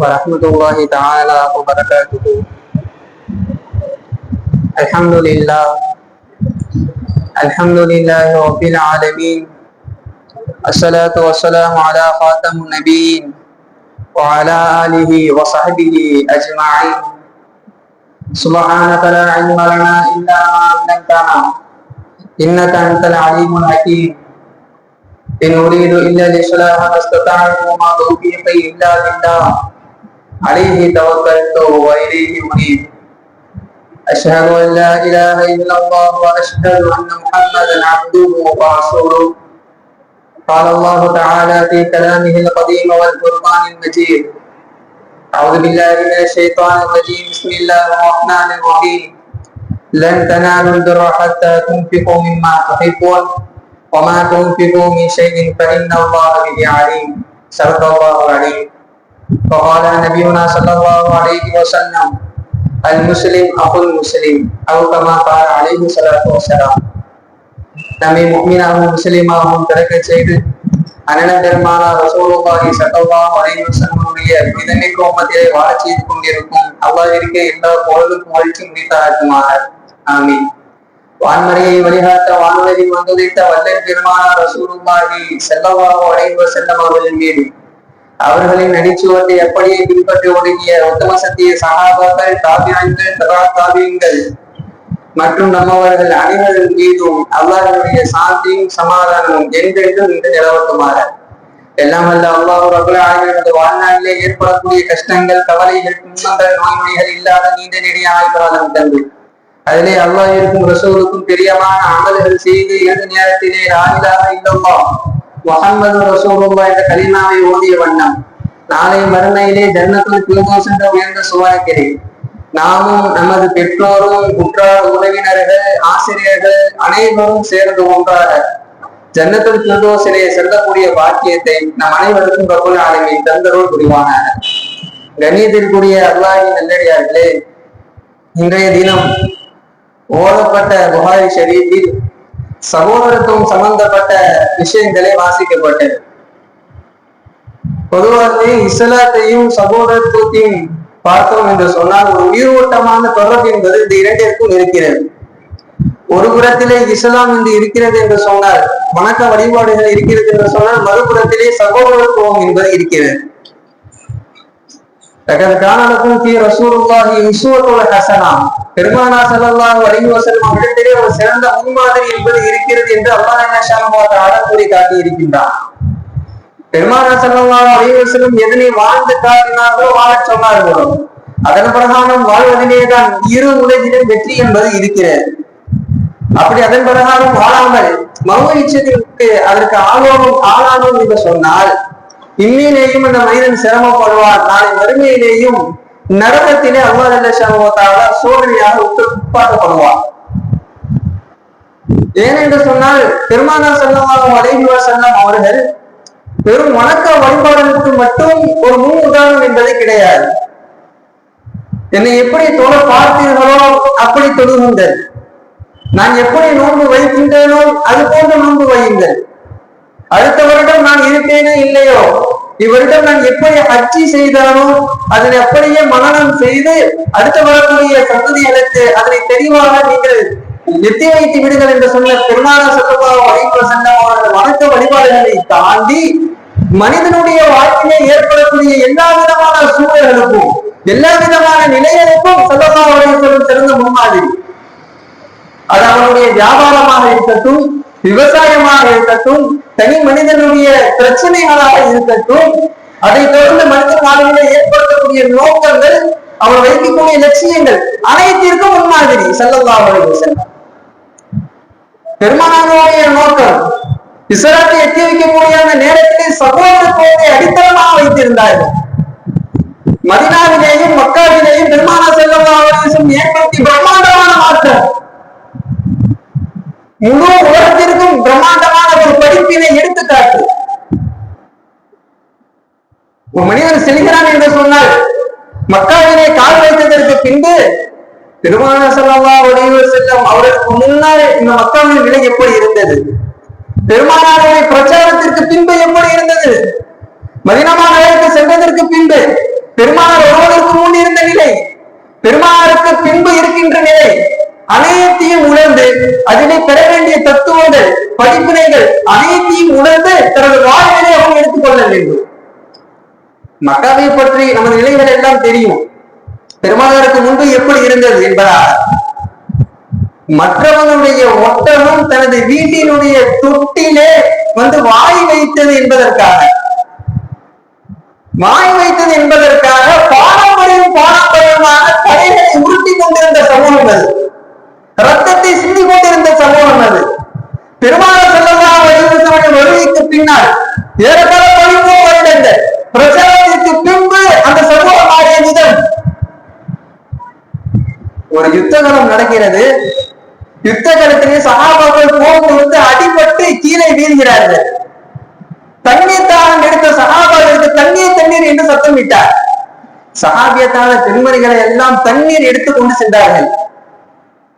ورحمة الله تعالى وبركاته. الحمد لله. الحمد لله رب العالمين. الصلاة والسلام على خاتم النبيين وعلى آله وصحبه أجمعين. سبحانك لا علم لنا إلا ما علمتنا إنك أنت العليم الحكيم. إن أريد إلا الإصلاح ما استطعت وما توفيقي إلا بالله. عليه توكلت وإليه أنيب أشهد أن لا إله إلا الله وأشهد أن محمدا عبده ورسوله. قال الله تعالى في كلامه القديم والفرقان المجيد. أعوذ بالله من الشيطان الرجيم. بسم الله الرحمن الرحيم. لن تنالوا البر حتى تنفقوا مما تحبون. وما تنفقوا من شيء فإن الله به عليم صدق الله العليم وقال نبينا صلى الله عليه وسلم المسلم أخو المسلم أو كما قال عليه الصلاة والسلام நம்மை முக்மீனாகவும் முஸ்லிமாகவும் பிறக்க செய்து அண்ணன் பெருமானா ரசூலுல்லாஹி ஸல்லல்லாஹு அலைஹி வஸல்லமுடைய இதனை கோமத்திலே வாழ செய்து கொண்டிருக்கும் அல்லாஹ்விற்கு எல்லா பொருளும் புகழ்ச்சி முடித்தாக்குமாக ஆமீன் வான்மறையை வழிகாட்ட வான்வரில் வந்துவிட்ட வல்லன் பெருமானார் ரசூலுல்லாஹி ஸல்லல்லாஹு அலைஹி வஸல்லம் அவர்களின் மீது. அவர்களின் நடிச்சுவத்தை எப்படியே பின்பற்றி ஒடுங்கிய உத்தம சத்திய சகாபாக்கள் தாபியங்கள் தரா காவியங்கள் மற்றும் நம்மவர்கள் அனைவரின் மீதும் அல்லாஹனுடைய சாந்தியும் சமாதானமும் என்றென்றும் இன்று நிலவட்டுமாற எல்லாம் அல்ல அல்லாஹ் ரபுல் ஆகியோரது வாழ்நாளிலே ஏற்படக்கூடிய கஷ்டங்கள் கவலைகள் துன்பங்கள் நோய்மொழிகள் இல்லாத நீண்ட நெடிய ஆய்வாளம் தந்து. அதிலே அல்லாஹிற்கும் ரசூலுக்கும் பிரியமான அமல்கள் செய்து இரண்டு நேரத்திலே ராஜிதாக இல்லல்லா முகமது ரசூலுல்லா என்ற கலிமாவை ஓதிய வண்ணம். நாளை மறுமையிலே ஜன்னத்துல் பிரிதோஸ் என்ற உயர்ந்த சுவாக்கிறேன் நாமும் நமது பெற்றோரும் உற்றார் உறவினர்கள் ஆசிரியர்கள் அனைவரும் சேர்ந்து ஒன்றாக ஜன்னத்துள் பிரிதோசிலே செல்லக்கூடிய பாக்கியத்தை நம் அனைவருக்கும் பிரபுல் ஆளுமை தந்தருள் புரிவான கணியத்திற்குரிய அல்லாஹி நல்லடியார்களே இன்றைய தினம் ஓதப்பட்ட புகாரி ஷரீஃபில் சகோதரத்துவம் சம்பந்தப்பட்ட விஷயங்களே வாசிக்கப்பட்டது. பொதுவாகவே இஸ்லாத்தையும் சகோதரத்துவத்தையும் பார்த்தோம் என்று சொன்னால் ஒரு உயிரோட்டமான தொடர்பு என்பது இந்த இரண்டிற்கும் இருக்கிறது. ஒரு புறத்திலே இஸ்லாம் என்று இருக்கிறது என்று சொன்னால் வணக்க வழிபாடுகள் இருக்கிறது என்று சொன்னால் மறுபுறத்திலே சகோதரத்துவம் என்பது இருக்கிறது. காணலுக்கும் பி ரசூலுல்லாஹி ஹசனா. பெருமானா சலல்லா அலைஹி வஸல்லம் அவரிடத்திலே ஒரு சிறந்த முன்மாதிரி என்பது இருக்கிறது என்று அல்லாஹ் ஆடக்கூறி கூறி காட்டி இருக்கின்றார் பெருமானா சலல்லா அலைஹி எதனை வாழ்ந்து காட்டினார்களோ வாழச் சொன்னார்களோ அதன் பிரகாரம் வாழ்வதிலே தான் இரு உலகிலும் வெற்றி என்பது இருக்கிறது. அப்படி அதன் பிரகாரம் வாழாமல் மௌ இச்சத்திற்கு அதற்கு ஆலோகம் ஆளாகும் என்று சொன்னால் இம்மையிலேயும் அந்த மனிதன் சிரமப்படுவார் நாளை வறுமையிலேயும் நரகத்திலே அல்லாஹ் சமூகத்தால சோதனையாக உட்பாட்டப்படுவார் ஏனென்று சொன்னால் பெருமானா செல்லமாக அலைவா செல்லம் அவர்கள் வெறும் வணக்க வழிபாடுகளுக்கு மட்டும் ஒரு முன் உதாரணம் என்பது கிடையாது. என்னை எப்படி தொழ பார்த்தீர்களோ அப்படி தொழுகுங்கள். நான் எப்படி நோன்பு வைக்கின்றேனோ அது போன்ற நோன்பு வையுங்கள். அடுத்த வருடம் நான் இருப்பேனே இல்லையோ? இவரிடம் நான் எப்படி அச்சி செய்தானோ அதனை அப்படியே மனநம் செய்து அடுத்த வரக்கூடிய சந்ததிகளுக்கு அதனை தெளிவாக நீங்கள் நித்தி வைத்து விடுங்கள் என்று சொன்ன பெருமான சட்டமாக வழிபட சென்ற வணக்க வழிபாடுகளை தாண்டி மனிதனுடைய வாழ்க்கையிலே ஏற்படக்கூடிய எல்லா விதமான சூழல்களுக்கும் எல்லா விதமான நிலைகளுக்கும் சொல்லப்பா வழிபடும் சிறந்த முன்மாதிரி. அது அவனுடைய வியாபாரமாக இருக்கட்டும் விவசாயமாக இருக்கட்டும் தனி மனிதனுடைய பிரச்சனைகளாக இருக்கட்டும் அதை தொடர்ந்து மனித காலங்களை ஏற்படுத்தக்கூடிய நோக்கங்கள் அவர் வைக்கக்கூடிய லட்சியங்கள் அனைத்திற்கும் முன்மாதிரி செல்லல்லாவுடைய செல்ல பெருமானாருடைய நோக்கம் இஸ்லாத்தை எட்டி வைக்கக்கூடிய அந்த நேரத்தில் சகோதரத்துவத்தை அடித்தளமாக வைத்திருந்தார்கள். மதினாவிலேயும் மக்காவிலேயும் பெருமானா செல்லம் ஏற்படுத்தி பிரம்மாண்டமான மாற்றம். முழு உலகத்திற்கும் பிரம்மாண்டமான ஒரு படிப்பினை எடுத்துக்காட்டு. ஒரு மனிதன் செல்கிறான் என்று சொன்னால் மக்காவிலே கால் வைத்ததற்கு பின்பு திருமண செல்லவா உடைய செல்லம் அவருக்கு முன்னால் இந்த மக்காவின் நிலை எப்படி இருந்தது? பெருமானாருடைய பிரச்சாரத்திற்கு பின்பு எப்படி இருந்தது? மதினமா நகருக்கு சென்றதற்கு பின்பு பெருமானார் வருவதற்கு முன் இருந்த நிலை பெருமானாருக்கு பின்பு இருக்கின்ற நிலை அனைத்தையும் உணர்ந்து அதிலே பெற படிப்பினைகள் அனைத்தையும் உணர்ந்து தனது வாழ்வினை அவன் எடுத்துக்கொள்ள வேண்டும். மக்காவை பற்றி நமது நிலைகள் எல்லாம் தெரியும். பெருமானாருக்கு முன்பு எப்படி இருந்தது என்பதால் மற்றவனுடைய ஒட்டகம் தனது வீட்டினுடைய தொட்டிலே வந்து வாய் வைத்தது என்பதற்காக வாய் வைத்தது என்பதற்காக பாரம்பரியம் பாரம்பரியமாக தலைகளை உருட்டி கொண்டிருந்த சமூகம் அது. ரத்தத்தை சிந்தி கொண்டிருந்த சமூகம் அது. பெருமாள் செல்லலாம் வடிவசமய வருகைக்கு பின்னால்? ஏறத்தாழ பதிமூணு வருடங்கள். பிரச்சாரத்திற்கு பின்பு அந்த சமூக ஆடிய ஒரு யுத்தகலம் நடக்கிறது. யுத்த களத்திலே சகாபாக்கள் போர் கொடுத்து அடிபட்டு கீழே வீழ்கிறார்கள். தண்ணீர் தானம் எடுத்த சகாபாக்களுக்கு தண்ணீர் தண்ணீர் என்று சத்தமிட்டார். சகாபியத்தான பெண்மணிகளை எல்லாம் தண்ணீர் எடுத்துக் கொண்டு சென்றார்கள்.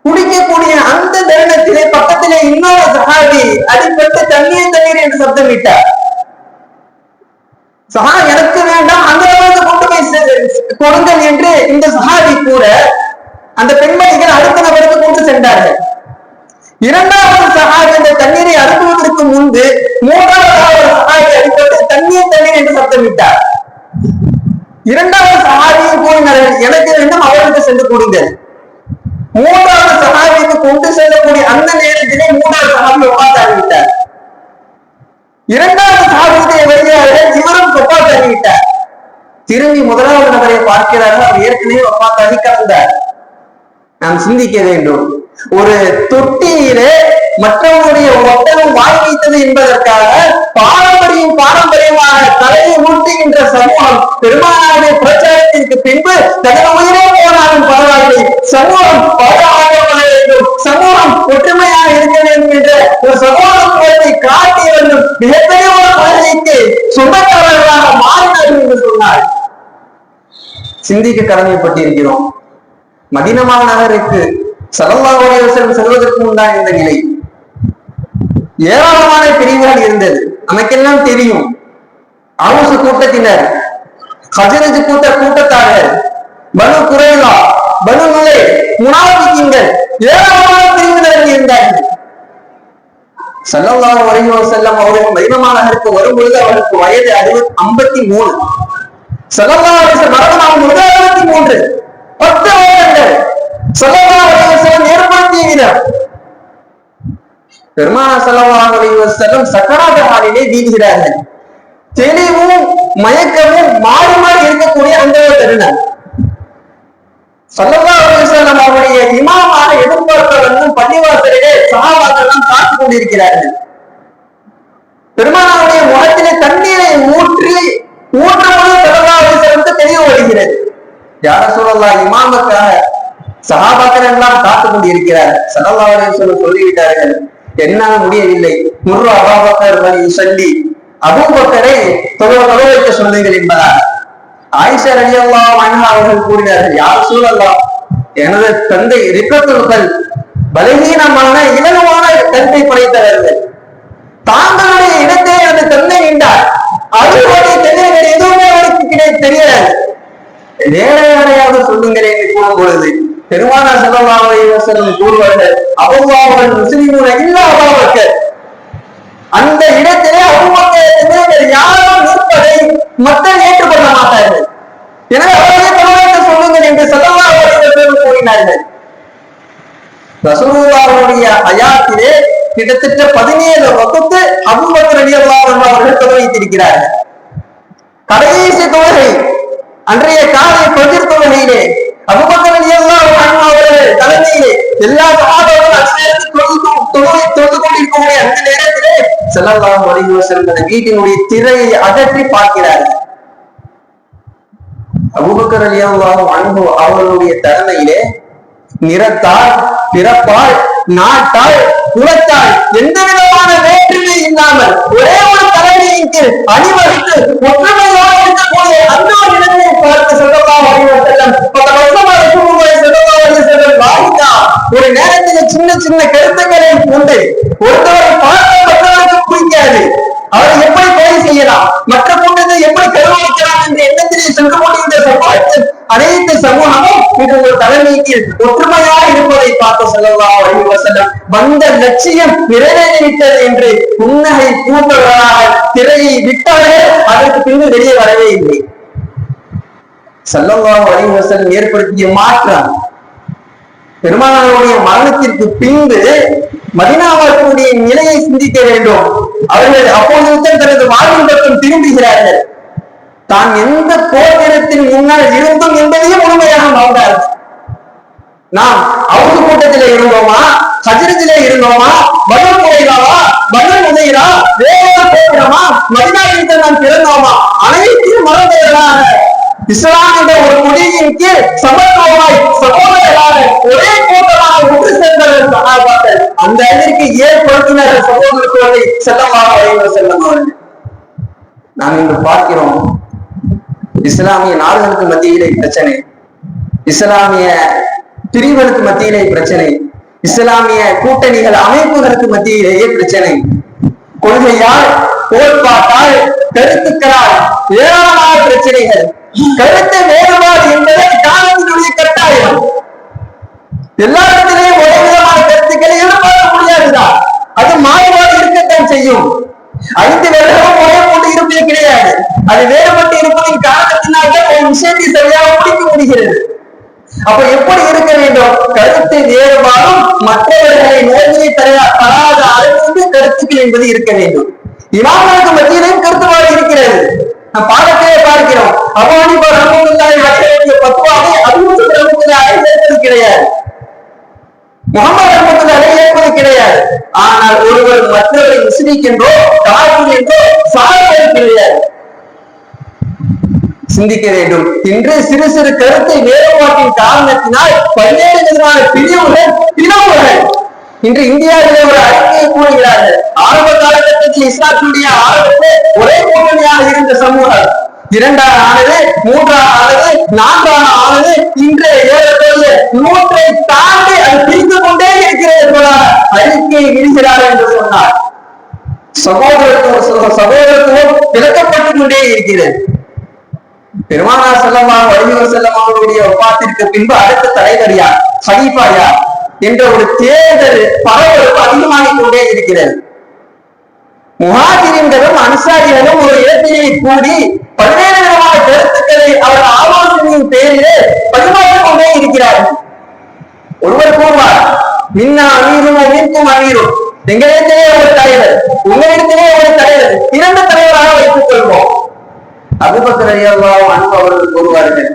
குடிக்கக்கூடிய அந்த தருணத்திலே பக்கத்திலே இன்னொரு சகாபி அடிப்பட்டு தண்ணீர் தண்ணீர் என்று சத்தமிட்டார் சஹா எனக்கு வேண்டாம் அந்த அளவுக்கு கொண்டு போய் செ- கொடுங்கள் என்று இந்த சஹாபி கூட அந்த பெண்மணிகள் அடுத்த நபருக்கு கொண்டு சென்றார்கள். இரண்டாவது சஹாபி அந்த தண்ணீரை அனுப்புவதற்கு முன்பு மூன்றாவது சஹாபி அடிப்பட்டு தண்ணீர் தண்ணீர் என்று சத்தமிட்டார் இரண்டாவது சஹாபியும் கூறினார்கள் எனக்கு வேண்டும் அவருக்கு சென்று கொடுங்கள். மூன்றாவது சகாபிக்கு கொண்டு செல்லக்கூடிய அந்த நேரத்திலே மூன்றாவது சஹாபி ஒப்பாத்தாகிவிட்டார் இரண்டாவது சஹாபியுடைய வருகிறார்கள் இவரும் ஒப்பாத்தாகிவிட்டார் திரும்பி முதலாவது நபரை பார்க்கிறார்கள் அவர் ஏற்கனவே ஒப்பாத்தாகி கலந்தார் நாம் சிந்திக்க வேண்டும். ஒரு தொட்டியிலே மற்றவருடைய ஒட்டகம் வாய் வைத்தது என்பதற்காக பாரம்பரியம் பாரம்பரியமாக தலையை ஊட்டுகின்ற சமூகம் பெருமானாருடைய பிரச்சாரத்திற்கு பின்பு தனது உயிரே போனார் சிந்திக்க கடமைப்பட்டிருக்கிறோம். மதினமா நகருக்கு சல்லல்லாஹு அலைஹி செல்வதற்கு முன்தான் இந்த நிலை. ஏராளமான பிரிவுகள் இருந்தது. நமக்கெல்லாம் தெரியும். ஆவுசு கூட்டத்தினர் ஹஜரஜ் கூட்ட கூட்டத்தாரர் பனு குறைலா பனு நுலை முனாபிக்கிங்கள் ஏராளமான பிரிவினர்கள் இருந்தார்கள். சல்லல்லாஹு அலைஹி வஸல்லம் அவர்கள் மதினமா நகருக்கு வரும்பொழுது அவருக்கு வயது அறுபது ஐம்பத்தி மூணு. சல்லல்லாஹு அலைஹி மூன்று. பத்து வருடங்கள். சல்லல்லாஹு ஏற்படுத்திய விதம் பெருமானா சல்லல்லாஹு அலைஹி சக்கராத தெளிவும் மயக்கமும் மாறி மாறி இருக்கக்கூடிய அந்த ஒரு தருணம். சல்லல்லாஹு அலைஹி அவருடைய இமாமாக எதிர்பார்க்க வந்து பள்ளிவாசலிலே சகாபாக்கள் எல்லாம் காத்துக் கொண்டிருக்கிறார்கள். பெருமானாருடைய முகத்திலே தண்ணீரை ஊற்றி ஊற்றும் பொழுது சல்லல்லாஹு தெளிவு வருகிறது. யார சொல்லலாம்? இமாமுக்காக சஹாபாக்கள் எல்லாம் காத்துக் கொண்டிருக்கிறார் சல்லல்லாஹு அலைஹி சொல்லிவிட்டார்கள் என்னால் முடியவில்லை. முர்ரு அபாபக்கர் சொல்லி அபூபக்கரை தொழ தொழ வைக்க சொல்லுங்கள் என்பதால். ஆயிஷா அலி அல்லா அன்ஹா அவர்கள் கூறினார்கள் யார் சூழல்லாம்? எனது தந்தை ரிக்கத்துல்கள் பலகீனமான இலகுவான கருத்தை படைத்தவர்கள். தாங்களுடைய இடத்தை எனது தந்தை நின்றார். அவர்களுடைய தெரியவில்லை அவருக்கு கிடை தெரியாது நேரையாக சொல்லுங்கள் என்று கூறும் பொழுது பெருமானா ஸல்லல்லாஹு அலைஹி கூறுவார்கள். அபூபக்கர் முஸ்லிமுன இல்லா அபூபக்கர் அந்த இடத்திலே அபூபக்கர் யாரும் நிற்பதை மக்கள் ஏற்றுக்கொள்ள மாட்டார்கள். எனவே அவர்களே தமிழக சொல்லுங்கள் என்று ஸல்லல்லாஹு அலைஹி கூறினார்கள். ரசூலுல்லாஹுடைய அயாத்திலே கிட்டத்தட்ட பதினேழு வகுத்து அபூபக்கர் ரலியல்லாஹு அன்ஹு அவர்கள் தொழுவித்திருக்கிறார்கள். கடைசி தொழுகை. அன்றைய காலை பகிர் தொழுகையிலே அபுபக்கரன் ரலியல்லாஹு அவர்கள் தலைமையிலே எல்லா சஹாபாக்களும் அந்நேரத்தில் தொழுது தொழுகை தொழுது கொண்டிருக்கக்கூடிய அந்த நேரத்திலே செல்லலாம் அலைஹி வஸல்லம் வீட்டினுடைய திரையை அகற்றி பார்க்கிறார்கள். அபூபக்கர் ரலியல்லாஹு அன்பு அவர்களுடைய தலைமையிலே நிறத்தால் பிறப்பால் நாட்டால் குலத்தால் எந்த விதமான வேற்றுமை இல்லாமல் ஒரே ஒரு தலைமையின் அணிவகுத்து ஒற்றுமையாக இருக்கக்கூடிய அந்த ஒரு இடத்தை பார்த்து சொல்லலாம் செல்லம் பல வருஷமாக ரசூலுல்லாஹி ஸல்லல்லாஹு அலைஹி வஸல்லம் வாங்கிட்டா ஒரு நேரத்தில் சின்ன சின்ன கருத்துக்களை கொண்டு ஒருத்தவரை பார்த்த மற்றவருக்கு பிடிக்காது அவரை எப்படி கொலை செய்யலாம்? மற்ற கூட்டத்தை எப்படி கருவளிக்கலாம் என்ற எண்ணத்திலே அனைத்து இது ஒரு தலைமைக்கு ஒற்றுமையாக இருப்பதை பார்த்து சொல்லலாம் வழி வசனம் வந்த லட்சியம் நிறைவேறிவிட்டது என்று புன்னகை பூந்தவர்களாக திரையை விட்டாலே அதற்கு பின்பு வெளியே வரவே இல்லை. சல்லல்லாஹு அலைஹி ஏற்படுத்திய மாற்றம் பெருமானாருடைய மரணத்திற்கு பின்பு மதினாவாக்கூடிய நிலையை சிந்திக்க வேண்டும். அவர்கள் அப்போது தனது வாழ்வின் பக்கம் திரும்புகிறார்கள். தான் எந்த போர்த்திரத்தின் முன்னால் இருந்தோம் என்பதையும் முழுமையாக மறந்தார். நாம் அவங்க கூட்டத்திலே இருந்தோமா? சஜரத்திலே இருந்தோமா? பதில் முறையிலாவா பதில் முதையிலா வேற போகிறோமா மதினாவில் நாம் பிறந்தோமா? அனைத்தையும் மறந்தவர்களாக. இஸ்லாம் என்ற ஒரு முடியின் கீழ் சமத்துவமாய் சகோதரர்களாக ஒரே கூட்டமாக ஒன்று சேர்ந்தவர்கள் சகாபாக்கள் அந்த அளவிற்கு ஏற்படுத்தினார்கள் சகோதரத்துவத்தை செல்லமாக வரைவர் செல்லம் அவர்கள் நாம் இன்று பார்க்கிறோம் இஸ்லாமிய நாடுகளுக்கு மத்தியிலே பிரச்சனை. இஸ்லாமிய பிரிவுகளுக்கு மத்தியிலே பிரச்சனை. இஸ்லாமிய கூட்டணிகள் அமைப்புகளுக்கு மத்தியிலேயே பிரச்சனை. கொள்கையால் கோட்பாட்டால் கருத்துக்களால் ஏராளமான பிரச்சனைகள். கருத்து வேறுபாடு என்பதை காலத்தினுடைய கட்டாயம். எல்லா இடத்திலேயும் ஒரே விதமான கருத்துக்களை எதிர்பார்க்க முடியாதுதான். அது மாறுபாடு இருக்கத்தான் செய்யும். ஐந்து வருடமும் ஒரே போட்டு இருப்பது கிடையாது. அது வேறுபட்டு இருப்பதின் காரணத்தினால ஒரு விஷயத்தை சரியாக முடிக்க முடிகிறது அப்ப எப்படி இருக்க வேண்டும்? கருத்து வேறுபாடும் மற்றவர்களை நோய்களை தரையா தராத அளவுக்கு கருத்துக்கள் என்பது இருக்க வேண்டும். இமாமனுக்கு மத்தியிலையும் கருத்துவாறு இருக்கிறது? நாம் பாடத்திலே பார்க்கிறோம் அபானி ரஹமத்துல்லாஹி அலைஹி பத்துவாவை அதுவும் ரஹமத்துல்லாஹி சேர்த்தது கிடையாது. முகமது ரஹமத்துல்லாஹி ஏற்பது கிடையாது. ஆனால் ஒருவர் மற்றவரை முஸ்லிக்கின்றோ காரணம் என்றோ சார்பது கிடையாது. சிந்திக்க வேண்டும். இன்று சிறு சிறு கருத்தை வேறுபாட்டின் காரணத்தினால் பல்வேறு விதமான பிரிவுகள் பிளவுகள். இன்று இந்தியாவிலே ஒரு அறிக்கையை கூறுகிறார்கள் ஆரம்ப காலகட்டத்தில் இஸ்லாத்துடைய ஆரம்பத்தில் இரண்டாம் ஆனது மூன்றாம் ஆனது நான்காம் ஆனது இன்றைய ஏழு நூற்றை தாண்டி அது பிரிந்து கொண்டே இருக்கிறது என்பதாக அறிக்கையை விடுகிறார் என்று சொன்னார். சகோதரத்துவம் சகோதரத்துவம் விளக்கப்பட்டுக் கொண்டே இருக்கிறது. பெருமானார் செல்லமா வடிவர் செல்லமாவுடைய அவருடைய ஒப்பாத்திற்கு பின்பு அடுத்த தலைவர் யார்? ஹலீஃபா யார்? என்ற ஒரு தேர்தல் பரபரப்பு அதிகமாகிக் கொண்டே இருக்கிறது. முஹாஜிரின்களும் அன்சாரிகளும் ஒரு இடத்திலே கூடி பல்வேறு விதமான கருத்துக்களை அவர் ஆலோசனையின் பேரிலே பரிமாறிக் கொண்டே இருக்கிறார்கள் ஒருவர் கூறுவார் மின்னா அமீரும் அமீர்க்கும் அமீரும். எங்களிடத்திலே ஒரு தலைவர் உங்களிடத்திலே ஒரு தலைவர் இரண்டு தலைவராக வைத்துக் கொள்வோம். அபுபக்கர் அலியல்லாவும் அன்பு அவர்கள் கூறுவார்கள்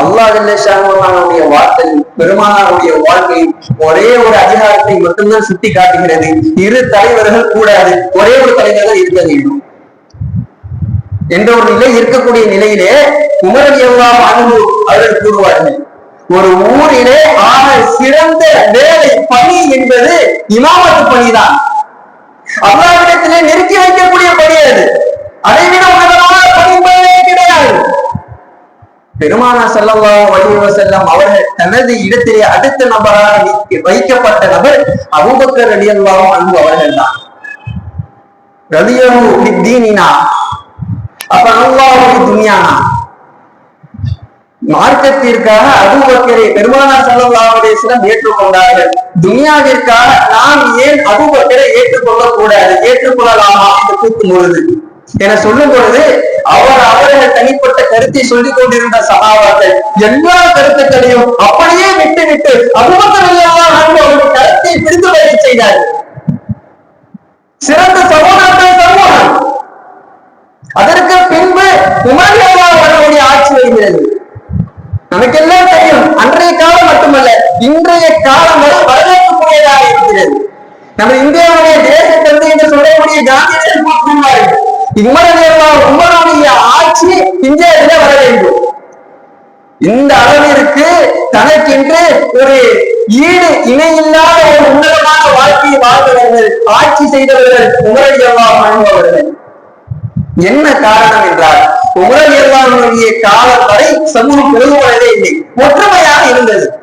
அல்லாஹ் ஜல்லஷானுடைய வார்த்தை பெருமானாருடைய வாழ்க்கை ஒரே ஒரு அதிகாரத்தை மட்டும்தான் சுட்டி காட்டுகிறது இரு தலைவர்கள் கூடாது ஒரே ஒரு தலைவர்கள் இருக்க வேண்டும். என்ற ஒரு நிலை இருக்கக்கூடிய நிலையிலே குமரன் எவ்வளவு அன்பு அவர்கள் கூறுவார்கள். ஒரு ஊரிலே ஆக சிறந்த வேலை பணி என்பது இமாமத்து பணிதான். அல்லாவிடத்திலே நெருக்கி வைக்கக்கூடிய பணி அது. அதைவிட உன்னதமான பணிபுரியவே கிடையாது. பெருமானா செல்லவா அலைஹி செல்லம் அவர்கள் தனது இடத்திலே அடுத்த நபராக வைக்கப்பட்ட நபர் அபூபக்கர் ரலியல்லாஹு அன்பு அவர்கள் தான் ரதியோ தீனினா அப்ப அல்லாவுக்கு துனியானா? மார்க்கத்திற்காக அபுபக்கரை பெருமானார் ஸல்லல்லாஹு அலைஹி ஏற்றுக்கொண்டார்கள். துனியாவிற்காக நாம் ஏன் அபுபக்கரை ஏற்றுக்கொள்ள கூடாது ஏற்றுக்கொள்ளலாமா? என்று கூட்டும் பொழுது என சொல்லும் பொழுது அவர் அவர்கள் தனிப்பட்ட கருத்தை சொல்லிக் கொண்டிருந்த சகாபாக்கள் எல்லா கருத்துக்களையும் அப்படியே விட்டு விட்டு அபுபக்கர் அவர்கள் கருத்தை பிடித்து வரை செய்தார்கள். சிறந்த சமூகத்தை அதற்கு பின்பு உமர் அவர்களுடைய ஆட்சி வருகிறது. நமக்கெல்லாம் தெரியும் அன்றைய காலம் மட்டுமல்ல இன்றைய காலம் வரை வரவேற்கக்கூடியதாக இருக்கிறது. நம்ம இந்தியாவுடைய தேச தந்தை என்று சொல்லக்கூடிய காந்தியடிகள் கூறுவார்கள் உமரதேவா உமருடைய ஆட்சி இந்தியாவில வர வேண்டும். இந்த அளவிற்கு தனக்கென்று ஒரு ஈடு இணையில்லாத ஒரு உன்னதமான வாழ்க்கையை வாழ்ந்தவர்கள் ஆட்சி செய்தவர்கள் உமரடியவா வாழ்ந்தவர்கள் என்ன காரணம் என்றால் உலக நிர்வாகனுடைய காலம் வரை சமூகம் பிளவுபடவே இல்லை ஒற்றுமையாக இருந்தது.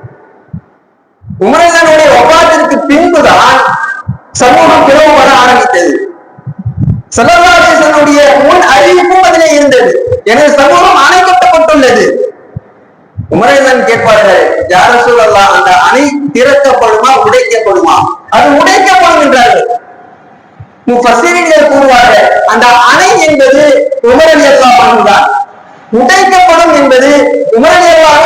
உமரனுடைய ஒப்பாத்திற்கு பின்புதான் சமூகம் பிளவுபட ஆரம்பித்தது. சல்லல்லாஹுடைய முன் அறிவிப்பும் அதிலே இருந்தது. எனது சமூகம் அணைக்கப்பட்டுள்ளது. உமரேதன் கேட்பார்கள் யார சொல்லலாம் அந்த அணை திறக்கப்படுமா உடைக்கப்படுமா? அது உடைக்கப்படும் என்றார்கள். முஃபஸிரின்கள் கூறுவார்கள். அந்த அணை என்பது உமரலி அல்லாஹ் தான். உடைக்கப்படும் என்பது உமரலி அல்லாஹ்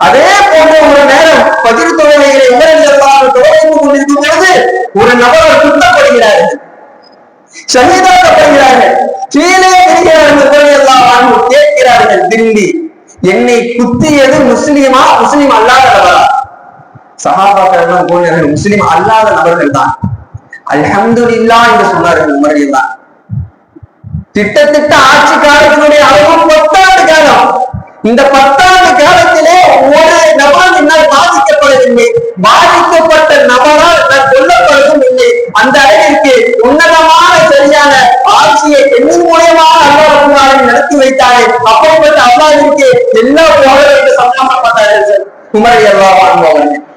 அதே போன்ற ஒரு நேரம் பதில் தொழிலைகளை உமரலி அல்லாஹ் தொடர்ந்து கொண்டிருக்கும் பொழுது ஒரு நபர் சுத்தப்படுகிறார்கள் சகிதாக்கப்படுகிறார்கள் கீழே விடுகிறார்கள் உமரலி அல்லாஹ் கேட்கிறார்கள் திரும்பி என்னை குத்தியது முஸ்லிமா? முஸ்லிம் அல்லாதவரா சஹாபாக்கள் எல்லாம் கூறினார்கள் முஸ்லிம் அல்லாத நபர்கள் தான். அல்ஹம்துலில்லாஹ் என்று சொன்னார்கள் உமர்கள் தான் திட்டத்திட்ட ஆட்சி காலத்தினுடைய அளவு பத்தாண்டு காலம். இந்த பத்தாண்டு காலத்திலே ஒரு நபர் என்னால் பாதிக்கப்படவில்லை. பாதிக்கப்பட்ட நபரால் நான் கொல்லப்படுவதும் இல்லை. அந்த அளவிற்கு உன்னதமான சரியான ஆட்சியை எண்ணின் மூலியமாக அல்லாஹ் நடத்தி வைத்தாரே. அப்படிப்பட்ட அல்லாவிற்கு எல்லா போர்களுக்கு சம்பந்தப்பட்டார்கள் குமரி அல்லாஹ் வாழ்ந்தவர்கள்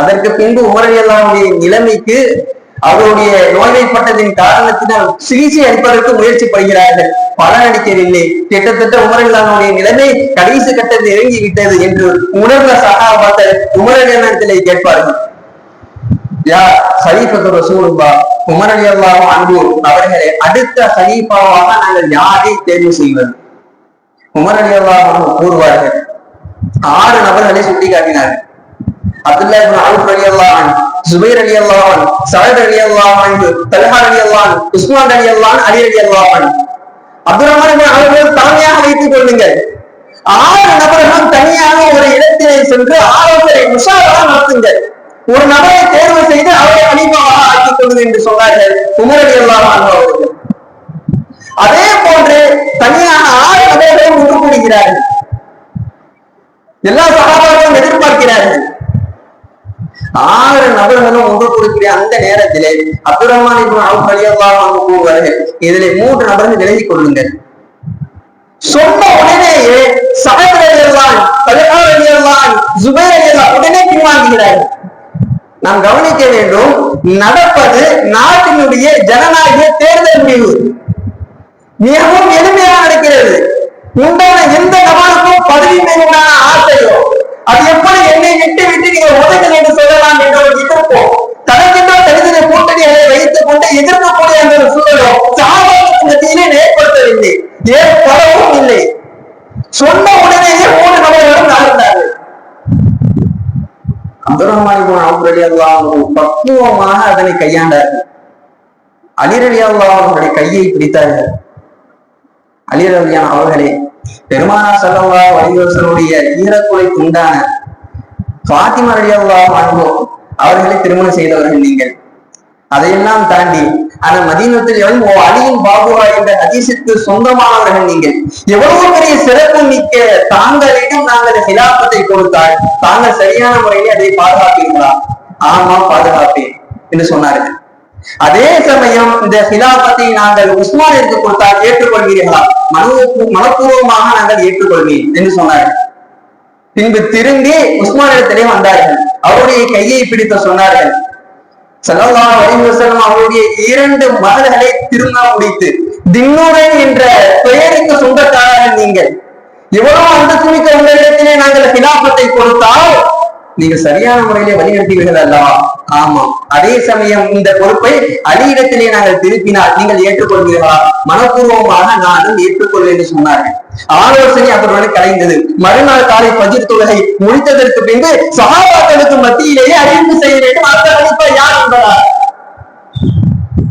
அதற்கு பின்பு உமரவியல்லாவுடைய நிலைமைக்கு அவருடைய நோய்வைப்பட்டதின் காரணத்தினால் சிகிச்சை அளிப்பதற்கு முயற்சி படுகிறார்கள் பலனளிக்கவில்லை. கிட்டத்தட்ட உமரவியல்லாவுடைய நிலைமை கடைசி கட்டத்தில் இறங்கி விட்டது என்று உணர்ந்த சகாபாத்தர் உமரடியிடத்திலே கேட்பார்கள். யா ஹலீஃபத்து ரசூலுல்லா உமரடி அல்லாஹ் அன்பு அவர்களை அடுத்த ஹலீஃபாவாக நாங்கள் யாரை தேர்வு செய்வது? உமரடி அல்லாஹ் கூறுவார்கள். ஆறு நபர்களை சுட்டி காட்டினார்கள் அப்துல்லா இப்னு அவுஃப் ரலியல்லாஹு அன்ஹு ஜுபைர் ரலியல்லாஹு அன்ஹு சஅத் ரலியல்லாஹு அன்ஹு தல்ஹா அலி அன்ஹு உஸ்மான் அலி அன்ஹு அலி அலி அல்லாஹன் அப்துல் ரஹ்மான் இப்னு அவுஃப் தலைமையாக வைத்துக் கொள்ளுங்கள். ஆறு நபர்களும் தனியாக ஒரு இடத்திலே சென்று ஆலோசனை முஷாவரா நடத்துங்கள். ஒரு நபரை தேர்வு செய்து அவரை அணிபாக ஆக்கிக் கொள்ளுங்கள் என்று சொன்னார்கள் உமர் அலி அல்லாஹன் அவர்கள். அதே போன்று தனியான ஆறு நபர்களும் ஒன்று கூடுகிறார்கள் எல்லா சகாபாக்களும் எதிர்பார்க்கிறார்கள். ஆறு நபர்களும் ஒன்று கொடுக்கிற அந்த நேரத்திலே அப்துல் ரஹ்மான் இப்னு அவுஃப் ரலியல்லாஹு அன்ஹு கூறுவார்கள் இதிலே மூன்று நபர்கள் விலகிக் கொள்ளுங்கள். சொன்ன உடனேயே சஹத் ரலியல்லாஹு தல்ஹா ரலியல்லாஹு ஜுபைர் ரலியல்லாஹு உடனே பின்வாங்குகிறார்கள். நாம் கவனிக்க வேண்டும் நடப்பது நாட்டினுடைய ஜனநாயக தேர்தல் முடிவு. மிகவும் எளிமையாக நடக்கிறது. உண்டான எந்த நபருக்கும் பதவி மீது உண்டான ஆசையோ அது எப்படி என்னை விட்டு விட்டு நீங்க ஒதுங்கள் என்று சொல்லலாம் என்ற ஒரு எதிர்ப்போ தனக்கென்ற தனிதனை கூட்டணிகளை வைத்துக் கொண்டு எதிர்க்கக்கூடிய அந்த ஒரு சூழலோ சாதாரண மத்தியிலே ஏற்படுத்தவில்லை. ஏற்படவும் இல்லை. சொன்ன உடனேயே மூணு நபர்களும் நகர்ந்தார்கள். அப்துல் ரஹ்மான் பக்குவமாக அதனை கையாண்டார்கள். அலிரலியா அவர்களுடைய கையை பிடித்தார்கள். அலிரலியான் அவர்களே பெருமானா ஸல்லல்லாஹு அலைஹி வஸல்லுடைய ஈரக்குலை துண்டான ஃபாத்திமா ரலியல்லாஹு அன்ஹு அவர்களை திருமணம் செய்தவர்கள் நீங்கள். அதையெல்லாம் தாண்டி அந்த மதீனத்தில் எவ்வளவு ஓ அலியின் பாபுவா என்ற ஹதீஸிற்கு சொந்தமானவர்கள் நீங்கள். எவ்வளவு பெரிய சிறப்பு மிக்க தாங்களிடம் நாங்கள் ஹிலாபத்தை கொடுத்தால் தாங்கள் சரியான முறையில் அதை பாதுகாப்பீர்களா? ஆமா பாதுகாப்பேன் என்று சொன்னார்கள். அதே சமயம் இந்த ஹிலாபத்தை நாங்கள் உஸ்மானிற்கு கொடுத்தால் ஏற்றுக்கொள்கிறீர்களா மனு மனப்பூர்வமாக நாங்கள் ஏற்றுக்கொள்வேன் என்று சொன்னார்கள். பின்பு திரும்பி உஸ்மானிடத்திலே வந்தார்கள். அவருடைய கையை பிடித்து சொன்னார்கள். செல்லல்லா அலைஹி அவருடைய இரண்டு மகள்களை திருமணம் முடித்து திண்ணுடன் என்ற பெயருக்கு சொந்தக்காரர்கள் நீங்கள். எவ்வளவு அந்தஸ்து மிக்க உங்களிடத்திலே நாங்கள் ஹிலாபத்தை கொடுத்தால் நீங்க சரியான முறையிலே வழிநடத்துவீர்கள் அல்லவா? ஆமா. அதே சமயம் இந்த பொறுப்பை அடியிடத்திலே நாங்கள் திருப்பினால் நீங்கள் ஏற்றுக்கொள்வீர்களா? மனப்பூர்வமாக நானும் ஏற்றுக்கொள்வேன் என்று சொன்னார்கள். ஆலோசனை அவர்களுடன் கலைந்தது. மறுநாள் காலை பஜிர் தொழுகை முடித்ததற்கு பின்பு சகாபாக்களுக்கு மத்தியிலேயே அறிவிப்பு செய்ய வேண்டும். அந்த யார் என்பதார்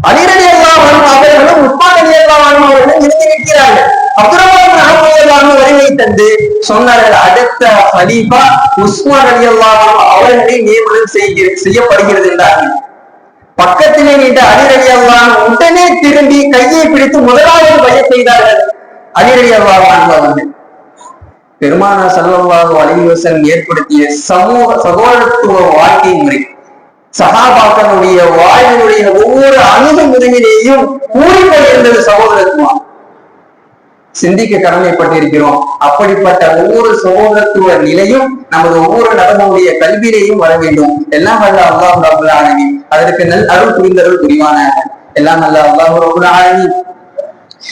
அலிரடி எல்லாம் அவர்களும் உஸ்மான் அலி எல்லாம் அவர்களும் இருந்து நிற்கிறார்கள். அப்புறமா தந்து சொன்னார்கள். அடுத்த ஹலீஃபா உஸ்மான் அலி அல்லாஹ் அவர்களை நியமனம் செய்ய செய்யப்படுகிறது என்றார்கள். பக்கத்திலே நின்ற அலிரடி அல்லாஹ் உடனே திரும்பி கையை பிடித்து முதலாவது பய செய்தார்கள். அலிரடி அல்லாஹ் வந்து பெருமானா சல்லல்லாஹு அலிவசன் ஏற்படுத்திய சமூக சகோதரத்துவ வாழ்க்கை முறை. சகாபாக்களுடைய வாழ்வினுடைய ஒவ்வொரு அணுகுமுறையிலேயும் கூறி சகோதரத்துவம். சிந்திக்க கடமைப்பட்டிருக்கிறோம். அப்படிப்பட்ட ஒவ்வொரு சகோதரத்துவ நிலையும் நமது ஒவ்வொரு நபர்களுடைய கல்வியிலேயும் வர வேண்டும். எல்லாம் நல்ல அல்லாஹ் ரபுல் ஆலமீன். அதற்கு நல் அருள் புரிந்தருள் புரிவான எல்லாம் நல்ல அல்லாஹ் ரபுல் ஆலமீன்.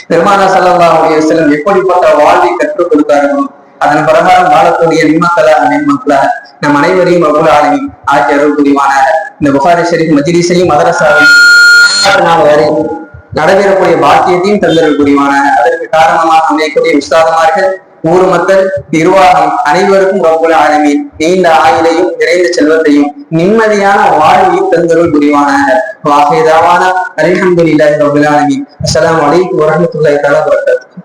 பெருமானா சல்லாஹுடைய செல்லம் எப்படிப்பட்ட வாழ்வை கற்றுக் கொடுத்தார்கள் அதன் பிரகாரம் வாழக்கூடிய நிம்மக்கள நிம்மக்கள நம் அனைவரையும் அவ்வளவு ஆளுமை ஆட்சி அருள் புரிவான இந்த புகாரி ஷெரீப் மஜிரிசையும் மதரசாவையும் நாள் வரை நடைபெறக்கூடிய பாக்கியத்தையும் தந்தரல் புரிவான அதற்கு காரணமாக அமையக்கூடிய உஸ்தாதமார்கள் ஊர் மக்கள் நிர்வாகம் அனைவருக்கும் ரப்புல் ஆலமீன். நீண்ட ஆயுளையும் நிறைந்த செல்வத்தையும் நிம்மதியான வாழ்வையும் தந்தருள் புரிவானாக வாகைதாவான அல்ஹம்துலில்லாஹி ரப்பில் ஆலமீன். அஸ்லாம் அலைக்கும் வரஹ்மத்துல்லாஹி தஆலா வபரகாத்துஹு.